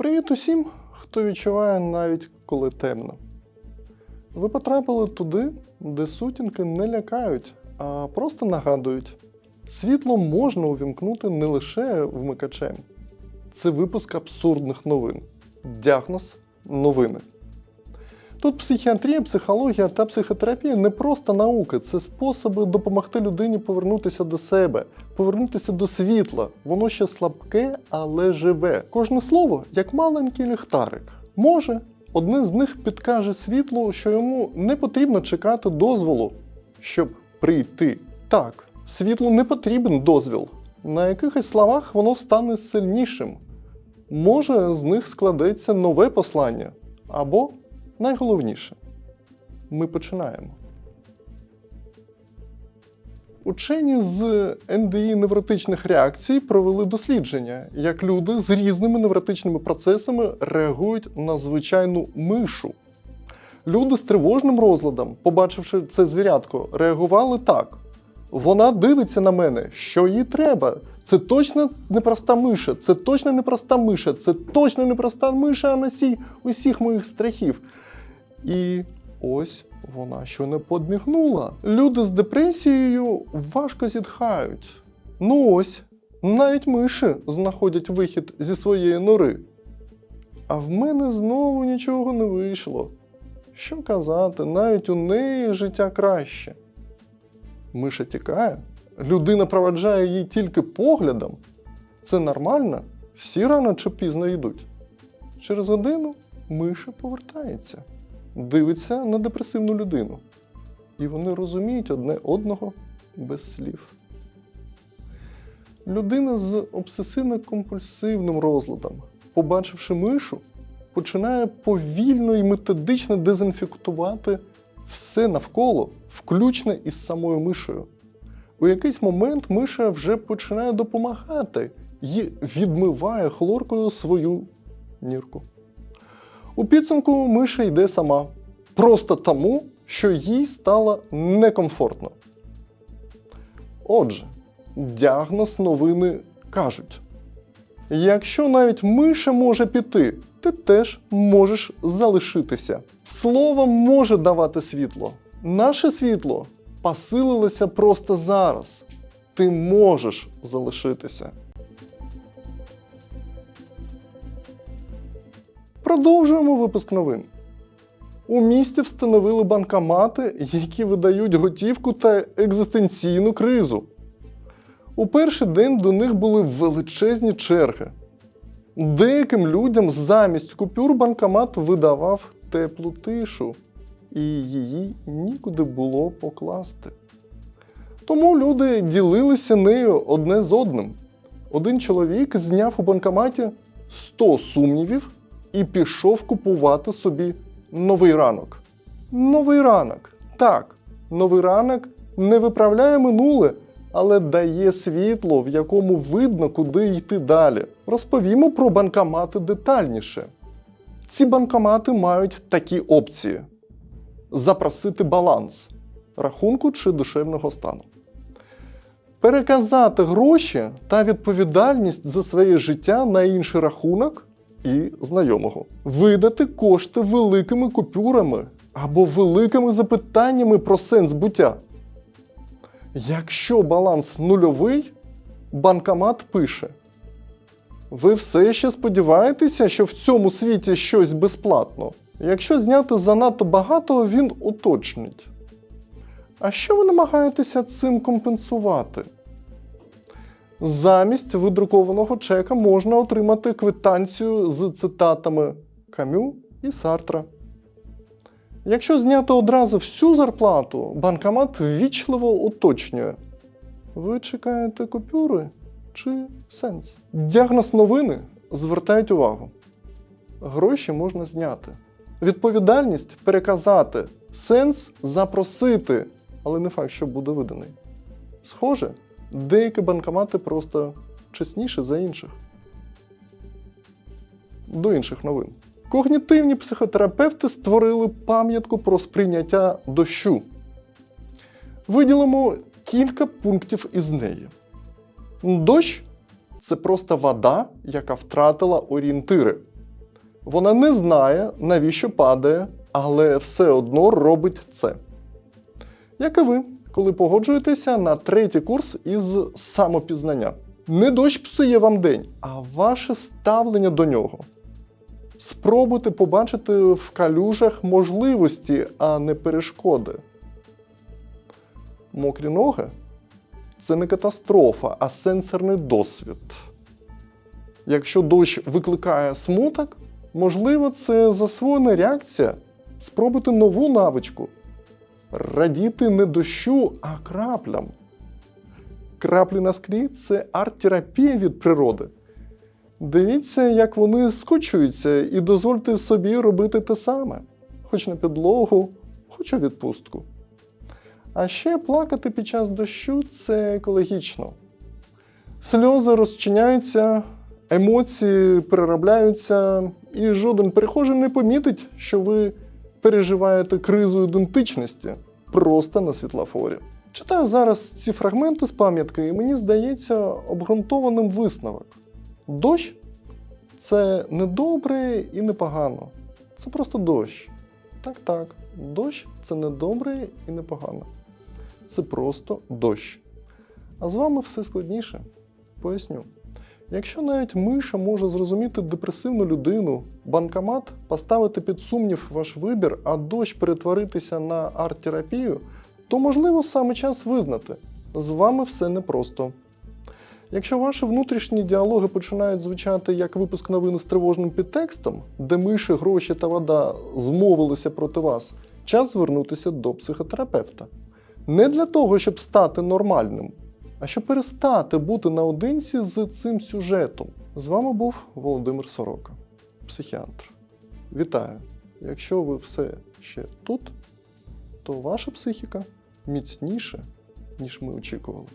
Привіт усім, хто відчуває навіть коли темно. Ви потрапили туди, де сутінки не лякають, а просто нагадують. Світло можна увімкнути не лише вмикачем. Це випуск абсурдних новин. Діагноз новини. Тут психіатрія, психологія та психотерапія не просто науки, це способи допомогти людині повернутися до себе, повернутися до світла. Воно ще слабке, але живе. Кожне слово як маленький ліхтарик. Може, одне з них підкаже світлу, що йому не потрібно чекати дозволу, щоб прийти. Так, світлу не потрібен дозвіл. На якихось словах воно стане сильнішим. Може, з них складеться нове послання або найголовніше ми починаємо. Учені з НДІ невротичних реакцій провели дослідження, як люди з різними невротичними процесами реагують на звичайну мишу. Люди з тривожним розладом, побачивши це звірятко, реагували так: вона дивиться на мене, що їй треба. Це точно непроста миша, це точно непроста миша, це точно непроста миша, а носій усіх моїх страхів. І ось вона щойно подмігнула. Люди з депресією важко зітхають. Ну ось, навіть миші знаходять вихід зі своєї нори. А в мене знову нічого не вийшло. Що казати, навіть у неї життя краще. Миша тікає, людина проваджає її тільки поглядом. Це нормально, всі рано чи пізно йдуть. Через годину миша повертається дивиться на депресивну людину. І вони розуміють одне одного без слів. Людина з обсесивно-компульсивним розладом, побачивши мишу, починає повільно і методично дезінфектувати все навколо, включно із самою мишею. У якийсь момент миша вже починає допомагати і відмиває хлоркою свою нірку. У підсумку миша йде сама. Просто тому, що їй стало некомфортно. Отже, діагноз новини кажуть: якщо навіть миша може піти, ти теж можеш залишитися. Слово може давати світло. Наше світло посилилося просто зараз. Ти можеш залишитися. Продовжуємо випуск новин. У місті встановили банкомати, які видають готівку та екзистенційну кризу. У перший день до них були величезні черги. Деяким людям замість купюр банкомат видавав теплу тишу, і її нікуди було покласти. Тому люди ділилися нею одне з одним. Один чоловік зняв у банкоматі 100 сумнівів і пішов купувати собі новий ранок. Новий ранок. Так, новий ранок не виправляє минуле, але дає світло, в якому видно, куди йти далі. Розповімо про банкомати детальніше. Ці банкомати мають такі опції: запросити баланс рахунку чи душевного стану. Переказати гроші та відповідальність за своє життя на інший рахунок і знайомого. Видати кошти великими купюрами або великими запитаннями про сенс буття. Якщо баланс нульовий, банкомат пише: Ви все ще сподіваєтеся, що в цьому світі щось безплатно. Якщо зняти занадто багато, він уточнить. А що ви намагаєтеся цим компенсувати? Замість видрукованого чека можна отримати квитанцію з цитатами Камю і Сартра. Якщо зняти одразу всю зарплату, банкомат ввічливо уточнює. Ви чекаєте купюри чи сенс? Діагноз новини звертають увагу. Гроші можна зняти. Відповідальність переказати, сенс запросити, але не факт, що буде виданий. Схоже, деякі банкомати просто чесніші за інших. До інших новин. Когнітивні психотерапевти створили пам'ятку про сприйняття дощу. Виділимо кілька пунктів із неї. Дощ це просто вода, яка втратила орієнтири. Вона не знає, навіщо падає, але все одно робить це. Як і ви, коли погоджуєтеся на третій курс із самопізнання. Не дощ псує вам день, а ваше ставлення до нього. Спробуйте побачити в калюжах можливості, а не перешкоди. Мокрі ноги це не катастрофа, а сенсорний досвід. Якщо дощ викликає смуток, можливо, це засвоєна реакція. Спробуйте нову навичку. Радіти не дощу, а краплям. Краплі на склі це арт-терапія від природи. Дивіться, як вони скочуються, і дозвольте собі робити те саме, хоч на підлогу, хоч у відпустку. А ще плакати під час дощу це екологічно. Сльози розчиняються, емоції переробляються, і жоден перехожий не помітить, що ви переживаєте кризу ідентичності просто на світлофорі. Читаю зараз ці фрагменти з пам'ятки, і мені здається обґрунтованим висновок. Дощ це не добре і не погано. Це просто дощ. Так, так, дощ це не добре і не погано. Це просто дощ. А з вами все складніше. Поясню. Якщо навіть миша може зрозуміти депресивну людину, банкомат поставити під сумнів ваш вибір, а дощ перетворитися на арт-терапію, то можливо саме час визнати, з вами все непросто. Якщо ваші внутрішні діалоги починають звучати як випуск новин з тривожним підтекстом, де миші, гроші та вода змовилися проти вас, час звернутися до психотерапевта. Не для того, щоб стати нормальним, а щоб перестати бути наодинці з цим сюжетом. З вами був Володимир Сорока, психіатр. Вітаю! Якщо ви все ще тут, то ваша психіка міцніша, ніж ми очікували.